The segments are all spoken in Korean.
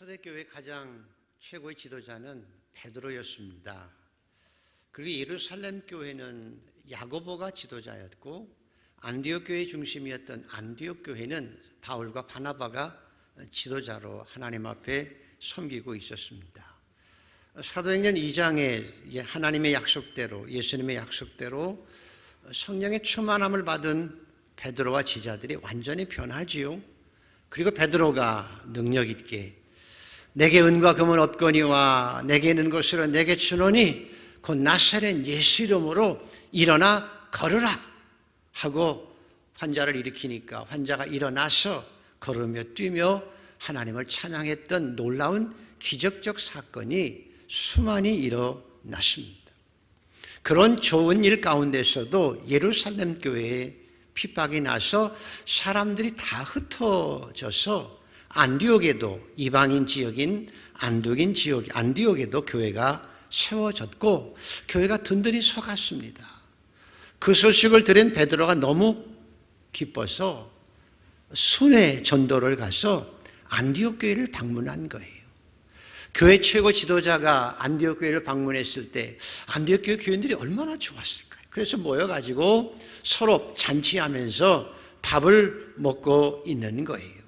초대교회 가장 최고의 지도자는 베드로였습니다. 그리고 예루살렘 교회는 야고보가 지도자였고 안디옥 교회 중심이었던 안디옥 교회는 바울과 바나바가 지도자로 하나님 앞에 섬기고 있었습니다. 사도행전 2장에 하나님의 약속대로 예수님의 약속대로 성령의 충만함을 받은 베드로와 지자들이 완전히 변하지요. 그리고 베드로가 능력 있게 내게 은과 금은 없거니와 내게 있는 것으로 내게 주노니 곧 나사렛 예수 이름으로 일어나 걸으라 하고 환자를 일으키니까 환자가 일어나서 걸으며 뛰며 하나님을 찬양했던 놀라운 기적적 사건이 수많이 일어났습니다. 그런 좋은 일 가운데서도 예루살렘 교회에 핍박이 나서 사람들이 다 흩어져서 안디옥에도 이방인 지역인 안독인 지역 안디옥에도 교회가 세워졌고 교회가 든든히 서갔습니다. 그 소식을 들은 베드로가 너무 기뻐서 순회 전도를 가서 안디옥 교회를 방문한 거예요. 교회 최고 지도자가 안디옥 교회를 방문했을 때 안디옥 교회 교인들이 얼마나 좋았을까요? 그래서 모여 가지고 서로 잔치하면서 밥을 먹고 있는 거예요.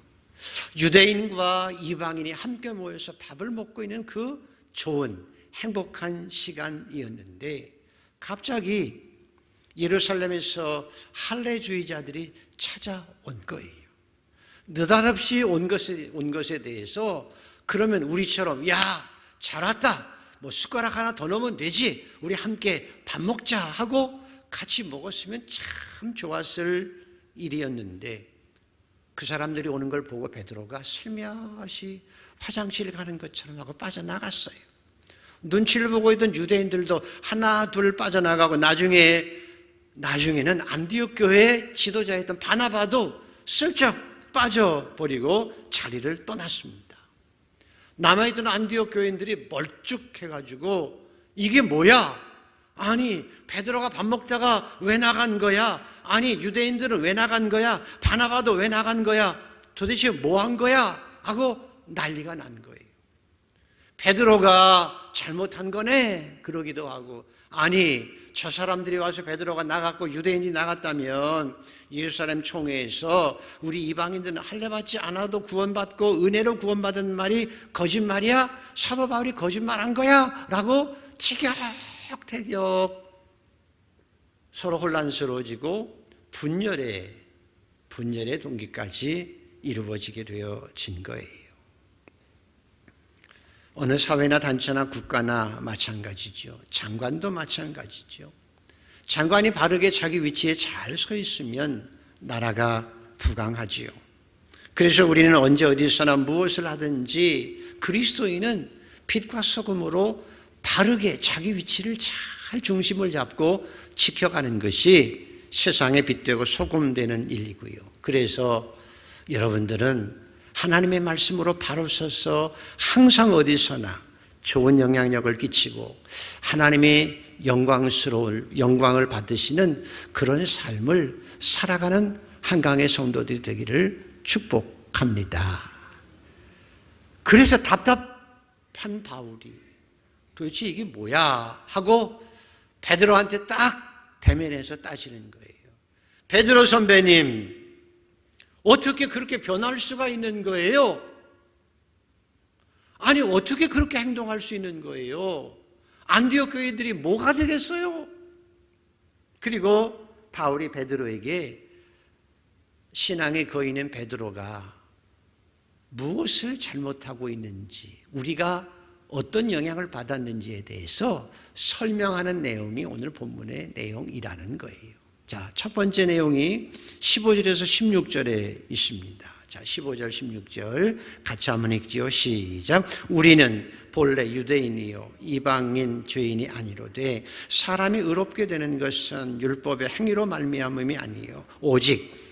유대인과 이방인이 함께 모여서 밥을 먹고 있는 그 좋은 행복한 시간이었는데 갑자기 예루살렘에서 할례주의자들이 찾아온 거예요. 느닷없이 온 것에, 온 것에 대해서 그러면 우리처럼 야, 잘 왔다. 뭐 숟가락 하나 더 넣으면 되지. 우리 함께 밥 먹자 하고 같이 먹었으면 참 좋았을 일이었는데 그 사람들이 오는 걸 보고 베드로가 슬며시 화장실 가는 것처럼 하고 빠져나갔어요. 눈치를 보고 있던 유대인들도 하나 둘 빠져나가고 나중에 나중에는 안디옥 교회 지도자였던 바나바도 슬쩍 빠져버리고 자리를 떠났습니다. 남아있던 안디옥 교인들이 멀쭉해가지고 이게 뭐야? 아니 베드로가 밥 먹다가 왜 나간 거야? 아니 유대인들은 왜 나간 거야? 바나바도 왜 나간 거야? 도대체 뭐 한 거야? 하고 난리가 난 거예요. 베드로가 잘못한 거네 그러기도 하고 아니 저 사람들이 와서 베드로가 나갔고 유대인이 나갔다면 예루살렘 총회에서 우리 이방인들은 할례 받지 않아도 구원받고 은혜로 구원받은 말이 거짓말이야? 사도 바울이 거짓말한 거야? 라고 티격태격 서로 혼란스러워지고 분열의 분열의 동기까지 이루어지게 되어진 거예요. 어느 사회나 단체나 국가나 마찬가지죠. 장관도 마찬가지죠. 장관이 바르게 자기 위치에 잘 서 있으면 나라가 부강하지요. 그래서 우리는 언제 어디서나 무엇을 하든지 그리스도인은 빛과 소금으로 바르게 자기 위치를 잘 중심을 잡고 지켜가는 것이 세상에 빛되고 소금되는 일이고요. 그래서 여러분들은 하나님의 말씀으로 바로 서서 항상 어디서나 좋은 영향력을 끼치고 하나님의 영광스러울 영광을 받으시는 그런 삶을 살아가는 한강의 성도들이 되기를 축복합니다. 그래서 답답한 바울이 도대체 이게 뭐야 하고 베드로한테 딱 대면해서 따지는 거예요. 베드로 선배님 어떻게 그렇게 변할 수가 있는 거예요? 아니, 어떻게 그렇게 행동할 수 있는 거예요? 안디옥 교회들이 뭐가 되겠어요? 그리고 바울이 베드로에게 신앙의 거인인 베드로가 무엇을 잘못하고 있는지, 우리가 어떤 영향을 받았는지에 대해서 설명하는 내용이 오늘 본문의 내용이라는 거예요. 자, 첫 번째 내용이 15절에서 16절에 있습니다. 자, 15절, 16절 같이 한번 읽지요. 시작. 우리는 본래 유대인이요 이방인 죄인이 아니로되 사람이 의롭게 되는 것은 율법의 행위로 말미암음이 아니요 오직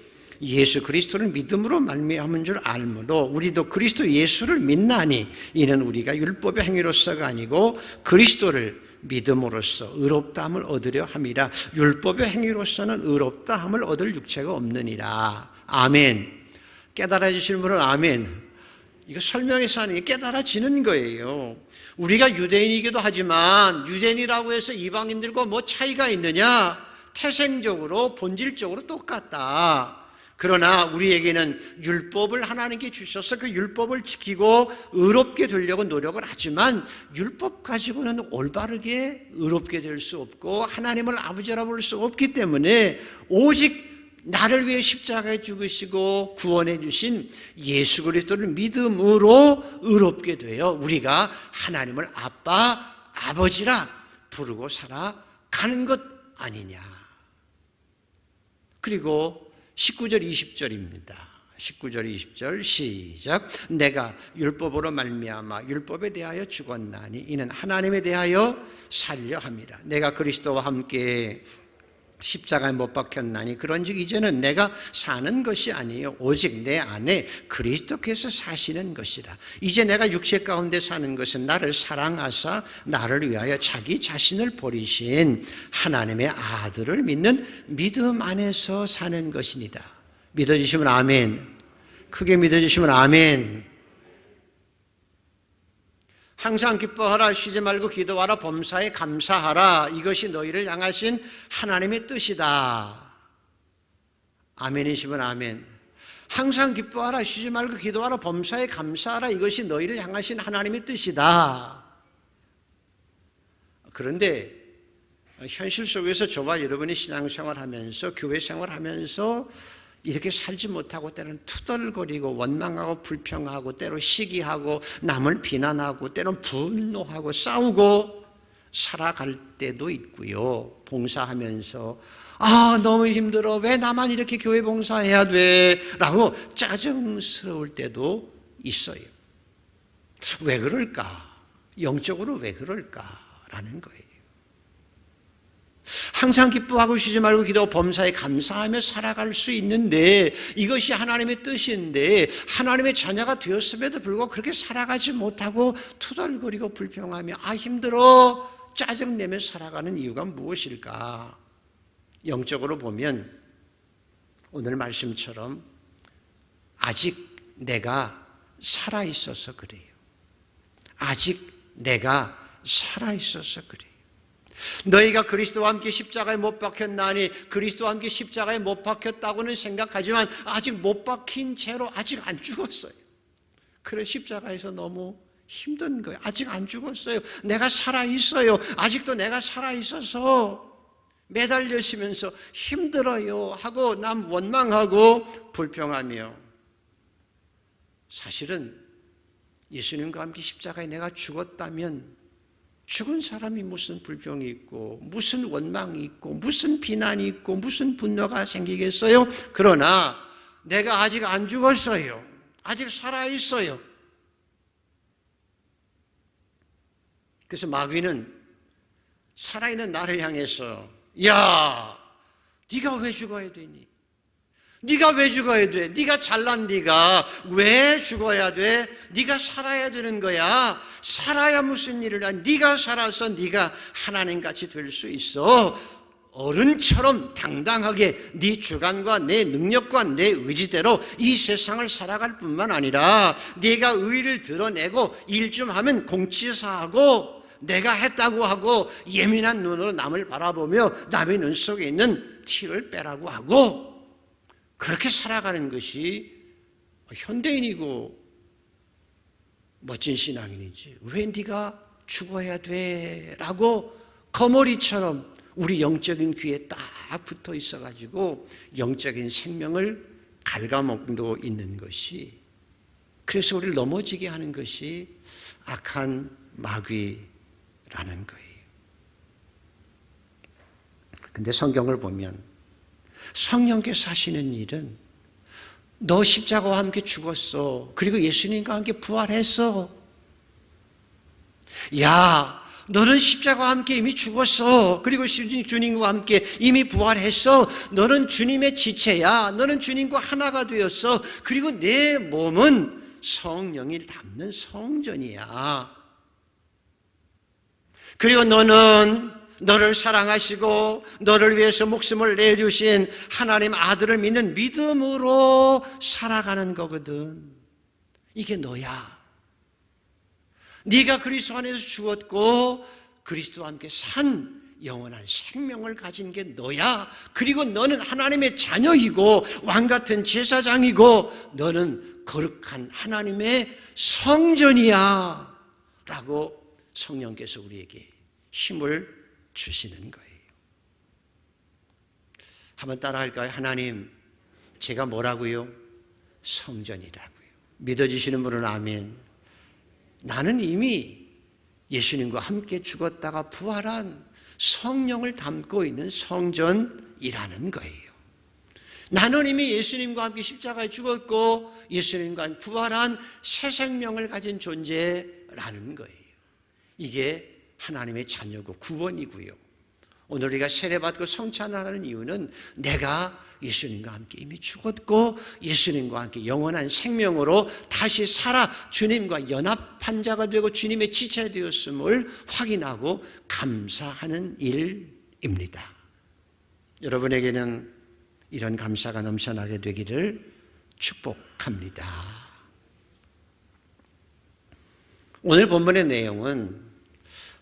예수 그리스도를 믿음으로 말미암은 줄 알므로 우리도 그리스도 예수를 믿나니 이는 우리가 율법의 행위로서가 아니고 그리스도를 믿음으로써 의롭다함을 얻으려 함이라 율법의 행위로서는 의롭다함을 얻을 육체가 없느니라 아멘 깨달아 주시는 분은 아멘 이거 설명해서 하는 게 깨달아지는 거예요. 우리가 유대인이기도 하지만 유대인이라고 해서 이방인들과 뭐 차이가 있느냐? 태생적으로 본질적으로 똑같다. 그러나 우리에게는 율법을 하나님께 주셔서 그 율법을 지키고 의롭게 되려고 노력을 하지만 율법 가지고는 올바르게 의롭게 될 수 없고 하나님을 아버지라 부를 수 없기 때문에 오직 나를 위해 십자가에 죽으시고 구원해 주신 예수 그리스도를 믿음으로 의롭게 되어 우리가 하나님을 아빠 아버지라 부르고 살아가는 것 아니냐. 그리고 19절 20절입니다. 19절 20절 시작 내가 율법으로 말미암아 율법에 대하여 죽었나니 이는 하나님에 대하여 살려 함이라 내가 그리스도와 함께 십자가에 못 박혔나니 그런즉 이제는 내가 사는 것이 아니요 오직 내 안에 그리스도께서 사시는 것이라. 이제 내가 육체 가운데 사는 것은 나를 사랑하사 나를 위하여 자기 자신을 버리신 하나님의 아들을 믿는 믿음 안에서 사는 것이니다. 믿어주시면 아멘. 크게 믿어주시면 아멘 항상 기뻐하라 쉬지 말고 기도하라 범사에 감사하라 이것이 너희를 향하신 하나님의 뜻이다. 아멘이시면 아멘. 항상 기뻐하라 쉬지 말고 기도하라 범사에 감사하라 이것이 너희를 향하신 하나님의 뜻이다. 그런데 현실 속에서 저와 여러분이 신앙생활하면서 교회 생활하면서 이렇게 살지 못하고 때로는 투덜거리고 원망하고 불평하고 때로 시기하고 남을 비난하고 때로는 분노하고 싸우고 살아갈 때도 있고요. 봉사하면서 아 너무 힘들어 왜 나만 이렇게 교회 봉사해야 돼? 라고 짜증스러울 때도 있어요. 왜 그럴까? 영적으로 왜 그럴까라는 거예요. 항상 기뻐하고 쉬지 말고 기도 범사에 감사하며 살아갈 수 있는데 이것이 하나님의 뜻인데 하나님의 자녀가 되었음에도 불구하고 그렇게 살아가지 못하고 투덜거리고 불평하며 아 힘들어 짜증내며 살아가는 이유가 무엇일까? 영적으로 보면 오늘 말씀처럼 아직 내가 살아 있어서 그래요. 아직 내가 살아 있어서 그래요. 너희가 그리스도와 함께 십자가에 못 박혔나니 그리스도와 함께 십자가에 못 박혔다고는 생각하지만 아직 못 박힌 채로 아직 안 죽었어요. 그래 십자가에서 너무 힘든 거예요. 아직 안 죽었어요. 내가 살아 있어요. 아직도 내가 살아 있어서 매달려시면서 힘들어요 하고 남 원망하고 불평하며 사실은 예수님과 함께 십자가에 내가 죽었다면 죽은 사람이 무슨 불평이 있고 무슨 원망이 있고 무슨 비난이 있고 무슨 분노가 생기겠어요? 그러나 내가 아직 안 죽었어요. 아직 살아 있어요. 그래서 마귀는 살아있는 나를 향해서 야, 네가 왜 죽어야 되니? 네가 왜 죽어야 돼? 네가 잘난 네가 왜 죽어야 돼? 네가 살아야 되는 거야. 살아야 무슨 일을 해? 네가 살아서 네가 하나님 같이 될 수 있어. 어른처럼 당당하게 네 주관과 내 능력과 내 의지대로 이 세상을 살아갈 뿐만 아니라 네가 의를 드러내고 일 좀 하면 공치사하고 내가 했다고 하고 예민한 눈으로 남을 바라보며 남의 눈 속에 있는 티를 빼라고 하고 그렇게 살아가는 것이 현대인이고 멋진 신앙인이지. 왜 네가 죽어야 돼? 라고 거머리처럼 우리 영적인 귀에 딱 붙어 있어가지고 영적인 생명을 갉아먹고 있는 것이 그래서 우리를 넘어지게 하는 것이 악한 마귀라는 거예요. 근데 성경을 보면 성령께서 하시는 일은 너 십자가와 함께 죽었어. 그리고 예수님과 함께 부활했어. 야, 너는 십자가와 함께 이미 죽었어. 그리고 주님과 함께 이미 부활했어. 너는 주님의 지체야. 너는 주님과 하나가 되었어. 그리고 내 몸은 성령이 담는 성전이야. 그리고 너는 너를 사랑하시고 너를 위해서 목숨을 내주신 하나님 아들을 믿는 믿음으로 살아가는 거거든. 이게 너야. 네가 그리스도 안에서 죽었고 그리스도와 함께 산 영원한 생명을 가진 게 너야. 그리고 너는 하나님의 자녀이고 왕 같은 제사장이고 너는 거룩한 하나님의 성전이야. 라고 성령께서 우리에게 힘을 주시는 거예요. 한번 따라할까요? 하나님, 제가 뭐라고요? 성전이라고요. 믿어지시는 분은 아멘. 나는 이미 예수님과 함께 죽었다가 부활한 성령을 담고 있는 성전이라는 거예요. 나는 이미 예수님과 함께 십자가에 죽었고 예수님과 부활한 새 생명을 가진 존재라는 거예요. 이게 하나님의 자녀고 구원이고요. 오늘 우리가 세례받고 성찬하는 이유는 내가 예수님과 함께 이미 죽었고 예수님과 함께 영원한 생명으로 다시 살아 주님과 연합한 자가 되고 주님의 지체 되었음을 확인하고 감사하는 일입니다. 여러분에게는 이런 감사가 넘쳐나게 되기를 축복합니다. 오늘 본문의 내용은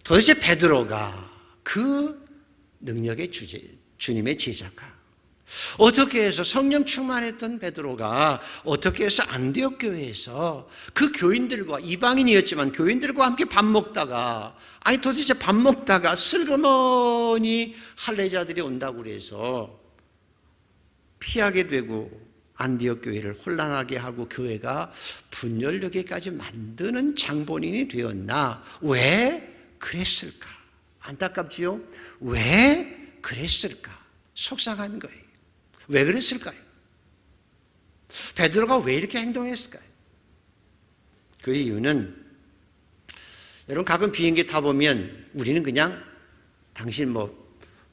도대체 베드로가 그 능력의 주제, 주님의 제자가 어떻게 해서 성령 충만했던 베드로가 어떻게 해서 안디옥 교회에서 그 교인들과 이방인이었지만 교인들과 함께 밥 먹다가 아니 도대체 밥 먹다가 슬그머니 할례자들이 온다고 그래서 피하게 되고 안디옥 교회를 혼란하게 하고 교회가 분열되게까지 만드는 장본인이 되었나? 왜 그랬을까? 안타깝지요? 왜 그랬을까? 속상한 거예요. 왜 그랬을까요? 베드로가 왜 이렇게 행동했을까요? 그 이유는 여러분 가끔 비행기 타보면 우리는 그냥 당신 뭐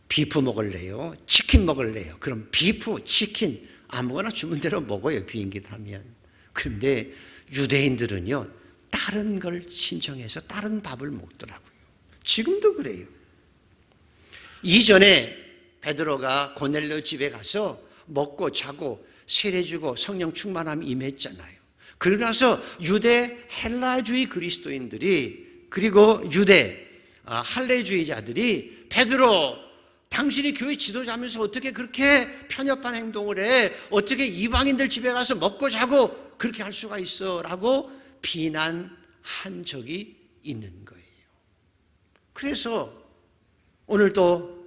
비프 먹을래요? 치킨 먹을래요? 그럼 비프, 치킨 아무거나 주문 대로 먹어요 비행기 타면 그런데 유대인들은요 다른 걸 신청해서 다른 밥을 먹더라고요 지금도 그래요 이전에 베드로가 고넬료 집에 가서 먹고 자고 세례주고 성령 충만함 임했잖아요. 그러고 나서 유대 헬라주의 그리스도인들이 그리고 유대 아, 할례주의자들이 베드로 당신이 교회 지도자면서 어떻게 그렇게 편협한 행동을 해? 어떻게 이방인들 집에 가서 먹고 자고 그렇게 할 수가 있어? 라고 비난한 적이 있는 거예요. 그래서 오늘 또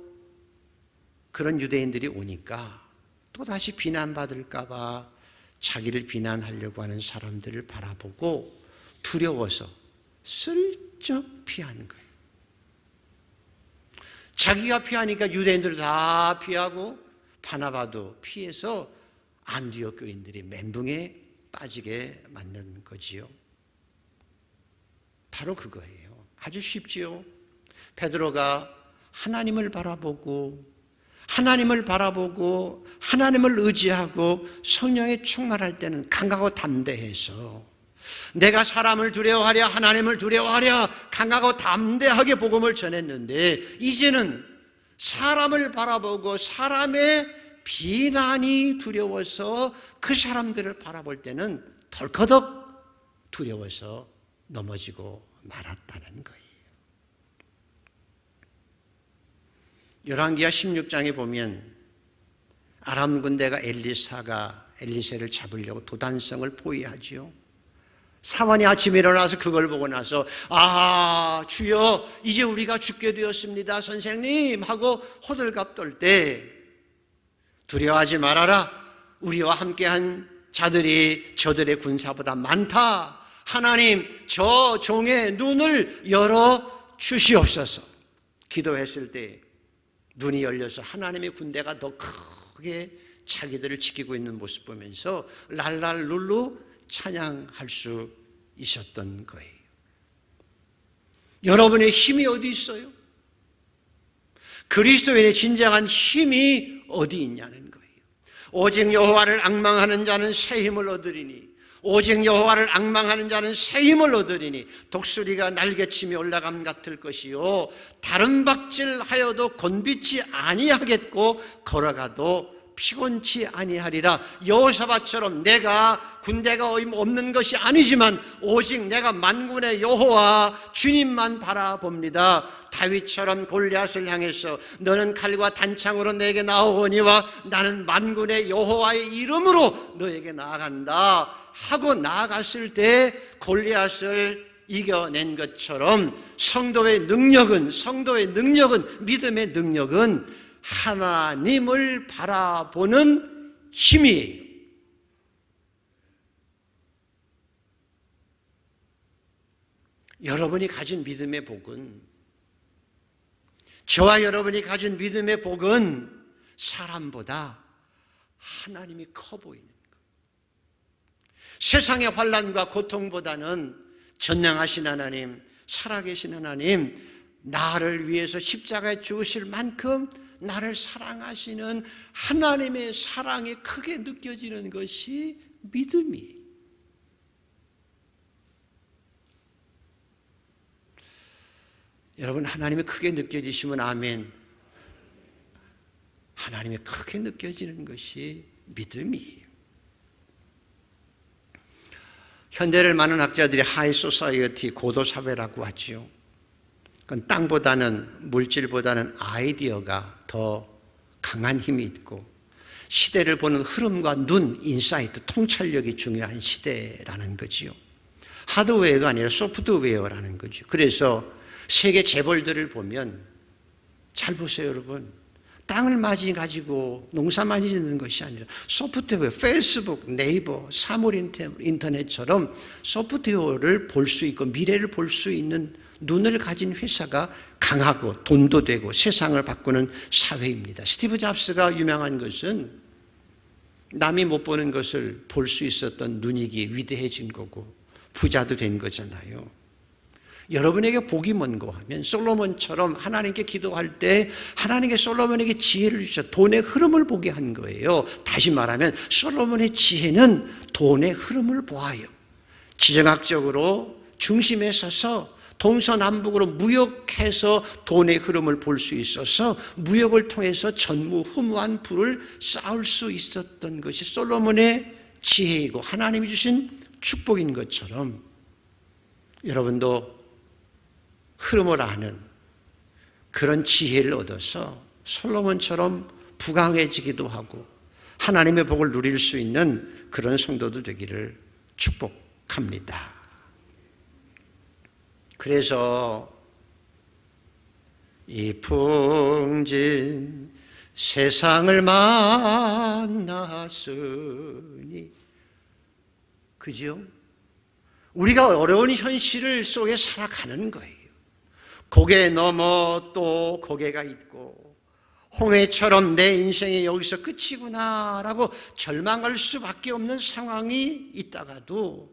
그런 유대인들이 오니까 또 다시 비난받을까봐 자기를 비난하려고 하는 사람들을 바라보고 두려워서 슬쩍 피한 거예요. 자기가 피하니까 유대인들 다 피하고 바나바도 피해서 안디옥 교인들이 멘붕에 빠지게 만든 거지요. 바로 그거예요. 아주 쉽지요. 베드로가 하나님을 바라보고 하나님을 바라보고 하나님을 의지하고 성령에 충만할 때는 강하고 담대해서 내가 사람을 두려워하랴 하나님을 두려워하랴 강하고 담대하게 복음을 전했는데 이제는 사람을 바라보고 사람의 비난이 두려워서 그 사람들을 바라볼 때는 덜커덕 두려워서 넘어지고 말았다는 거예요. 열왕기하 16장에 보면 아람 군대가 엘리사가 엘리세를 잡으려고 도단성을 포위하지요. 사만이 아침에 일어나서 그걸 보고 나서 아 주여 이제 우리가 죽게 되었습니다 선생님 하고 호들갑 떨 때 두려워하지 말아라. 우리와 함께한 자들이 저들의 군사보다 많다. 하나님 저 종의 눈을 열어 주시옵소서. 기도했을 때 눈이 열려서 하나님의 군대가 더 크게 자기들을 지키고 있는 모습 보면서 랄랄룰루 찬양할 수 있었던 거예요. 여러분의 힘이 어디 있어요? 그리스도인의 진정한 힘이 어디 있냐는 거예요. 오직 여호와를 악망하는 자는 새 힘을 얻으리니 오직 여호와를 악망하는 자는 새 힘을 얻으리니 독수리가 날개치며 올라감 같을 것이요. 다른 박질하여도 곤비치 아니하겠고 걸어가도 피곤치 아니하리라. 여호사밧처럼 내가 군대가 없는 것이 아니지만 오직 내가 만군의 여호와 주님만 바라봅니다. 다윗처럼 골리앗을 향해서 너는 칼과 단창으로 내게 나오거니와 나는 만군의 여호와의 이름으로 너에게 나아간다 하고 나아갔을 때 골리앗을 이겨낸 것처럼 성도의 능력은 성도의 능력은 믿음의 능력은 하나님을 바라보는 힘이에요. 여러분이 가진 믿음의 복은 저와 여러분이 가진 믿음의 복은 사람보다 하나님이 커 보이는 것. 세상의 환란과 고통보다는 전능하신 하나님, 살아계신 하나님, 나를 위해서 십자가에 죽으실 만큼 나를 사랑하시는 하나님의 사랑이 크게 느껴지는 것이 믿음이에요. 여러분 하나님이 크게 느껴지시면 아멘. 하나님이 크게 느껴지는 것이 믿음이에요. 현대를 많은 학자들이 하이 소사이어티 고도 사회라고 하지요. 그건 땅보다는 물질보다는 아이디어가 더 강한 힘이 있고 시대를 보는 흐름과 눈, 인사이트, 통찰력이 중요한 시대라는 거지요. 하드웨어가 아니라 소프트웨어라는 거죠. 그래서 세계 재벌들을 보면 잘 보세요, 여러분. 땅을 많이 가지고 농사만 짓는 것이 아니라 소프트웨어, 페이스북, 네이버, 사물 인터넷처럼 소프트웨어를 볼 수 있고 미래를 볼 수 있는 눈을 가진 회사가 강하고 돈도 되고 세상을 바꾸는 사회입니다. 스티브 잡스가 유명한 것은 남이 못 보는 것을 볼 수 있었던 눈이기 위대해진 거고 부자도 된 거잖아요. 여러분에게 복이 뭔고 하면 솔로몬처럼 하나님께 기도할 때 하나님께 솔로몬에게 지혜를 주셔 돈의 흐름을 보게 한 거예요. 다시 말하면 솔로몬의 지혜는 돈의 흐름을 보아요. 지정학적으로 중심에 서서 동서남북으로 무역해서 돈의 흐름을 볼 수 있어서 무역을 통해서 전무후무한 부를 쌓을 수 있었던 것이 솔로몬의 지혜이고 하나님이 주신 축복인 것처럼 여러분도 흐름을 아는 그런 지혜를 얻어서 솔로몬처럼 부강해지기도 하고 하나님의 복을 누릴 수 있는 그런 성도들 되기를 축복합니다. 그래서 이 풍진 세상을 만났으니 그죠? 우리가 어려운 현실을 속에 살아가는 거예요. 고개 넘어 또 고개가 있고 홍해처럼 내 인생이 여기서 끝이구나라고 절망할 수밖에 없는 상황이 있다가도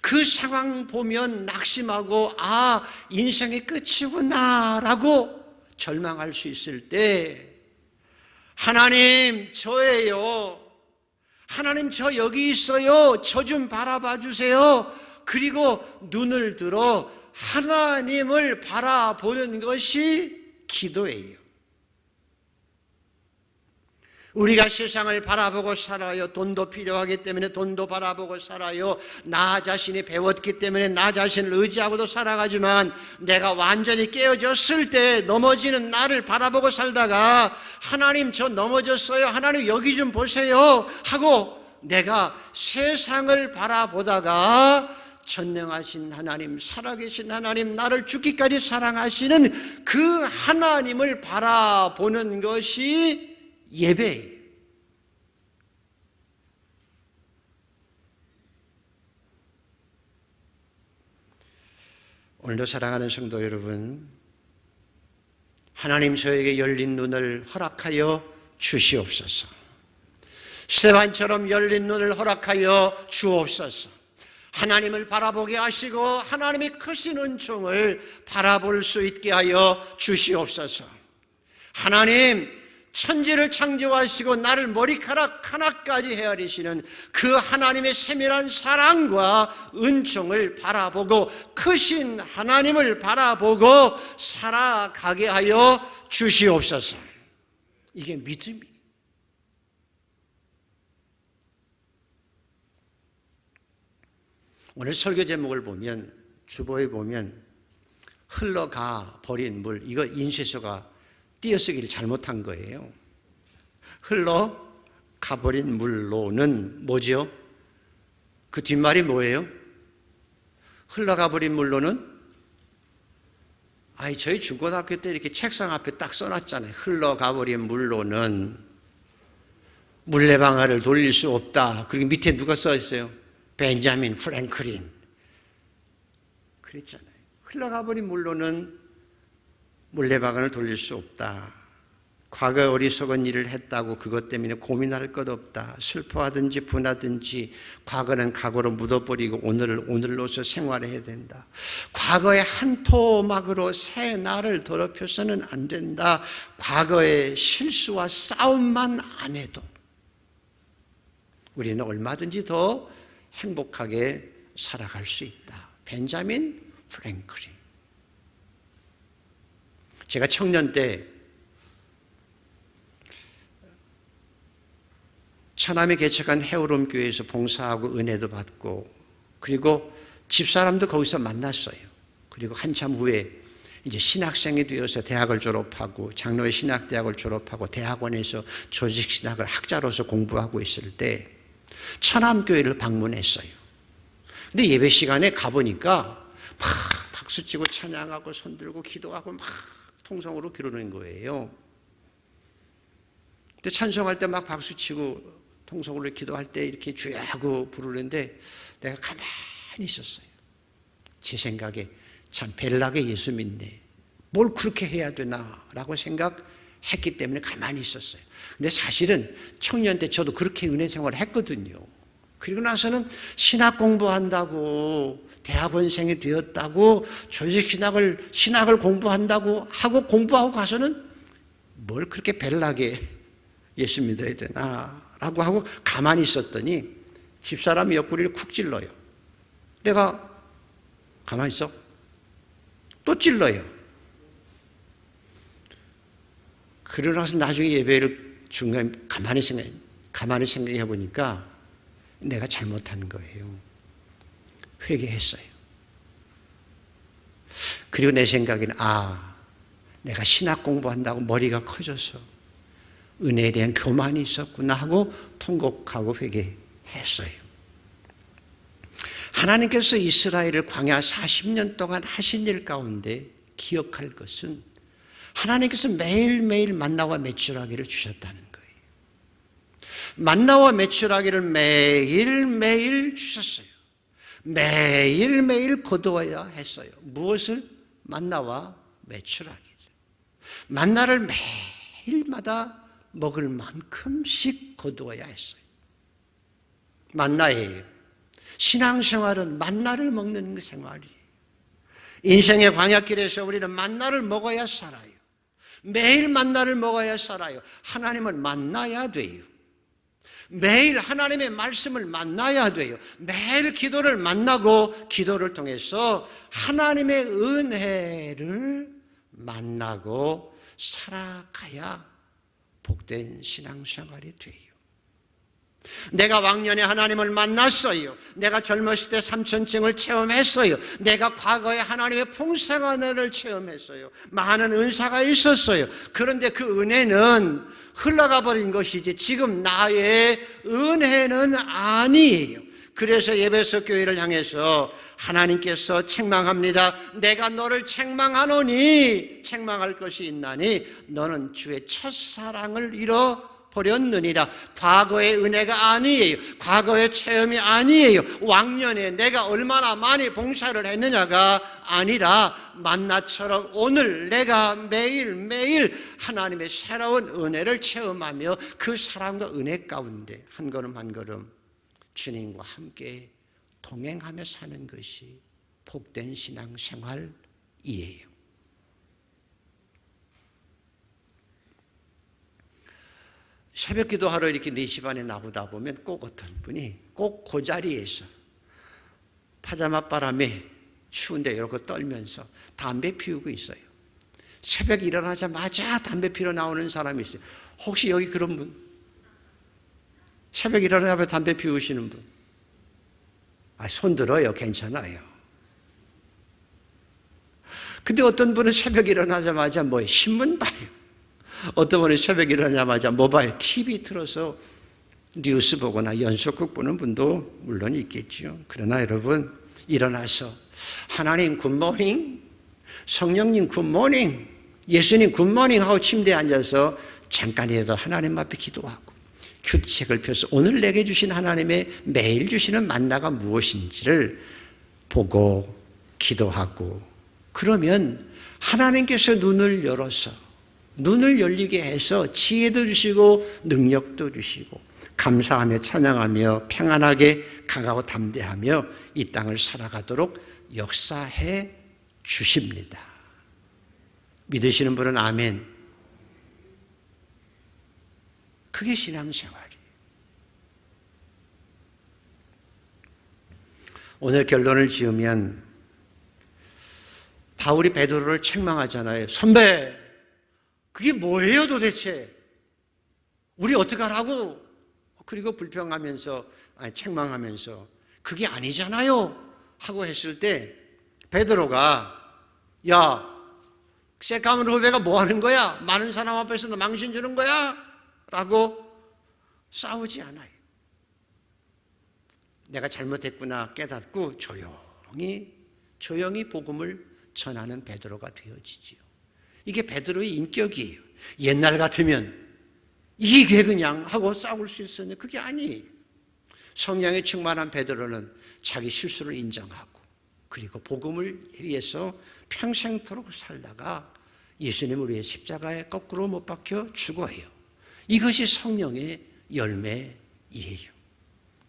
그 상황 보면 낙심하고 아 인생의 끝이구나라고 절망할 수 있을 때 하나님 저예요. 하나님 저 여기 있어요. 저 좀 바라봐 주세요. 그리고 눈을 들어 하나님을 바라보는 것이 기도예요. 우리가 세상을 바라보고 살아요. 돈도 필요하기 때문에 돈도 바라보고 살아요. 나 자신이 배웠기 때문에 나 자신을 의지하고도 살아가지만 내가 완전히 깨어졌을 때 넘어지는 나를 바라보고 살다가 하나님 저 넘어졌어요. 하나님 여기 좀 보세요. 하고 내가 세상을 바라보다가 전능하신 하나님, 살아계신 하나님, 나를 죽기까지 사랑하시는 그 하나님을 바라보는 것이 예배예요. 오늘도 사랑하는 성도 여러분, 하나님 저에게 열린 눈을 허락하여 주시옵소서. 스테반처럼 열린 눈을 허락하여 주옵소서. 하나님을 바라보게 하시고 하나님이 크신 은총을 바라볼 수 있게 하여 주시옵소서. 하나님, 천지를 창조하시고 나를 머리카락 하나까지 헤아리시는 그 하나님의 세밀한 사랑과 은총을 바라보고 크신 하나님을 바라보고 살아가게 하여 주시옵소서. 이게 믿음이. 오늘 설교 제목을 보면 주보에 보면 흘러가 버린 물 이거 인쇄소가 띄어쓰기를 잘못한 거예요. 흘러가 버린 물로는 뭐죠? 그 뒷말이 뭐예요? 흘러가 버린 물로는 아이 저희 중고등학교 때 이렇게 책상 앞에 딱 써놨잖아요. 흘러가 버린 물로는 물레방아를 돌릴 수 없다. 그리고 밑에 누가 써 있어요? 벤자민 프랭클린. 그랬잖아요. 흘러가 버린 물로는 물레방아를 돌릴 수 없다. 과거에 어리석은 일을 했다고 그것 때문에 고민할 것 없다. 슬퍼하든지 분하든지 과거는 과거로 묻어버리고 오늘을 오늘로서 생활해야 된다. 과거의 한 토막으로 새 날을 더럽혀서는 안 된다. 과거의 실수와 싸움만 안 해도 우리는 얼마든지 더 행복하게 살아갈 수 있다. 벤자민 프랭클린. 제가 청년 때 천암에 개척한 해오름 교회에서 봉사하고 은혜도 받고 그리고 집사람도 거기서 만났어요. 그리고 한참 후에 이제 신학생이 되어서 대학을 졸업하고 장로의 신학대학을 졸업하고 대학원에서 조직 신학을 학자로서 공부하고 있을 때 천암교회를 방문했어요. 근데 예배 시간에 가보니까 막 박수 치고 찬양하고 손 들고 기도하고 막 통성으로 기르는 거예요. 근데 찬송할 때 막 박수 치고 통성으로 기도할 때 이렇게 주야하고 부르는데 내가 가만히 있었어요. 제 생각에 참 벨락의 예수 믿네. 뭘 그렇게 해야 되나라고 생각 했기 때문에 가만히 있었어요. 근데 사실은 청년 때 저도 그렇게 은혜 생활을 했거든요. 그리고 나서는 신학 공부한다고 대학원생이 되었다고 조직 신학을 신학을 공부한다고 하고 공부하고 가서는 뭘 그렇게 벨락에 예수 믿어야 되나라고 하고 가만히 있었더니 집사람이 옆구리를 쿡 찔러요. 내가 가만히 있어? 또 찔러요. 그러고 나서 나중에 예배를 중간에 가만히 생각, 가만히 생각해 보니까 내가 잘못한 거예요. 회개했어요. 그리고 내 생각에는, 아, 내가 신학 공부한다고 머리가 커져서 은혜에 대한 교만이 있었구나 하고 통곡하고 회개했어요. 하나님께서 이스라엘을 광야 40년 동안 하신 일 가운데 기억할 것은 하나님께서 매일매일 만나와 매출하기를 주셨다는 거예요. 만나와 매출하기를 매일매일 주셨어요. 매일매일 거두어야 했어요. 무엇을? 만나와 매출하기를. 만나를 매일마다 먹을 만큼씩 거두어야 했어요. 만나예요. 신앙생활은 만나를 먹는 생활이에요. 인생의 광야길에서 우리는 만나를 먹어야 살아요. 매일 만나를 먹어야 살아요. 하나님을 만나야 돼요. 매일 하나님의 말씀을 만나야 돼요. 매일 기도를 만나고 기도를 통해서 하나님의 은혜를 만나고 살아가야 복된 신앙생활이 돼요. 내가 왕년에 하나님을 만났어요. 내가 젊었을 때 삼천증을 체험했어요. 내가 과거에 하나님의 풍성한 은혜를 체험했어요. 많은 은사가 있었어요. 그런데 그 은혜는 흘러가 버린 것이지 지금 나의 은혜는 아니에요. 그래서 예배석 교회를 향해서 하나님께서 책망합니다. 내가 너를 책망하노니 책망할 것이 있나니 너는 주의 첫사랑을 잃어 버렸느니라. 과거의 은혜가 아니에요. 과거의 체험이 아니에요. 왕년에 내가 얼마나 많이 봉사를 했느냐가 아니라 만나처럼 오늘 내가 매일매일 하나님의 새로운 은혜를 체험하며 그 사랑과 은혜 가운데 한 걸음 한 걸음 주님과 함께 동행하며 사는 것이 복된 신앙 생활이에요. 새벽 기도하러 이렇게 4시 반에 나오다 보면 꼭 어떤 분이 꼭 그 자리에서 파자마 바람에 추운데 이렇게 떨면서 담배 피우고 있어요. 새벽 일어나자마자 담배 피러 나오는 사람이 있어요. 혹시 여기 그런 분? 새벽 일어나자마자 담배 피우시는 분? 아, 손 들어요. 괜찮아요. 근데 어떤 분은 새벽에 일어나자마자 뭐 신문 봐요. 어떤 분은 새벽에 일어나자마자 뭐 봐요. TV 틀어서 뉴스 보거나 연속극 보는 분도 물론 있겠죠. 그러나 여러분 일어나서 하나님 굿모닝, 성령님 굿모닝, 예수님 굿모닝 하고 침대에 앉아서 잠깐이라도 하나님 앞에 기도하고 규칙을 펴서 오늘 내게 주신 하나님의 매일 주시는 만나가 무엇인지를 보고 기도하고 그러면 하나님께서 눈을 열어서 눈을 열리게 해서 지혜도 주시고 능력도 주시고 감사하며 찬양하며 평안하게 강하고 담대하며 이 땅을 살아가도록 역사해 주십니다. 믿으시는 분은 아멘. 그게 신앙생활이에요. 오늘 결론을 지으면 바울이 베드로를 책망하잖아요. 선배, 그게 뭐예요 도대체? 우리 어떡하라고? 그리고 불평하면서 아니, 책망하면서 그게 아니잖아요 하고 했을 때 베드로가 야 새까만 후배가 뭐 하는 거야? 많은 사람 앞에서 너 망신 주는 거야? 라고 싸우지 않아요. 내가 잘못했구나 깨닫고 조용히 조용히 복음을 전하는 베드로가 되어지지요. 이게 베드로의 인격이에요. 옛날 같으면 이게 그냥 하고 싸울 수 있었는데 그게 아니에요. 성령에 충만한 베드로는 자기 실수를 인정하고 그리고 복음을 위해서 평생토록 살다가 예수님을 위해 십자가에 거꾸로 못 박혀 죽어요. 이것이 성령의 열매이에요.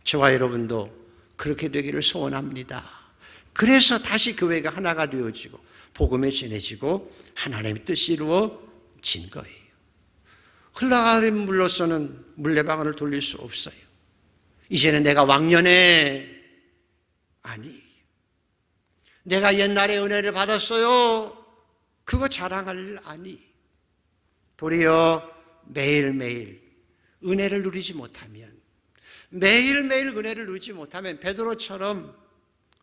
저와 여러분도 그렇게 되기를 소원합니다. 그래서 다시 교회가 하나가 되어지고 복음에 전해지고 하나님의 뜻이 이루어진 거예요. 흘러가는 물로서는 물레방아를 돌릴 수 없어요. 이제는 내가 왕년에 아니 내가 옛날에 은혜를 받았어요. 그거 자랑할 일 아니. 도리어 매일매일 은혜를 누리지 못하면 매일매일 은혜를 누리지 못하면 베드로처럼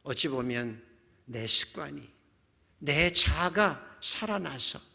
어찌 보면 내 습관이 내 자아가 살아나서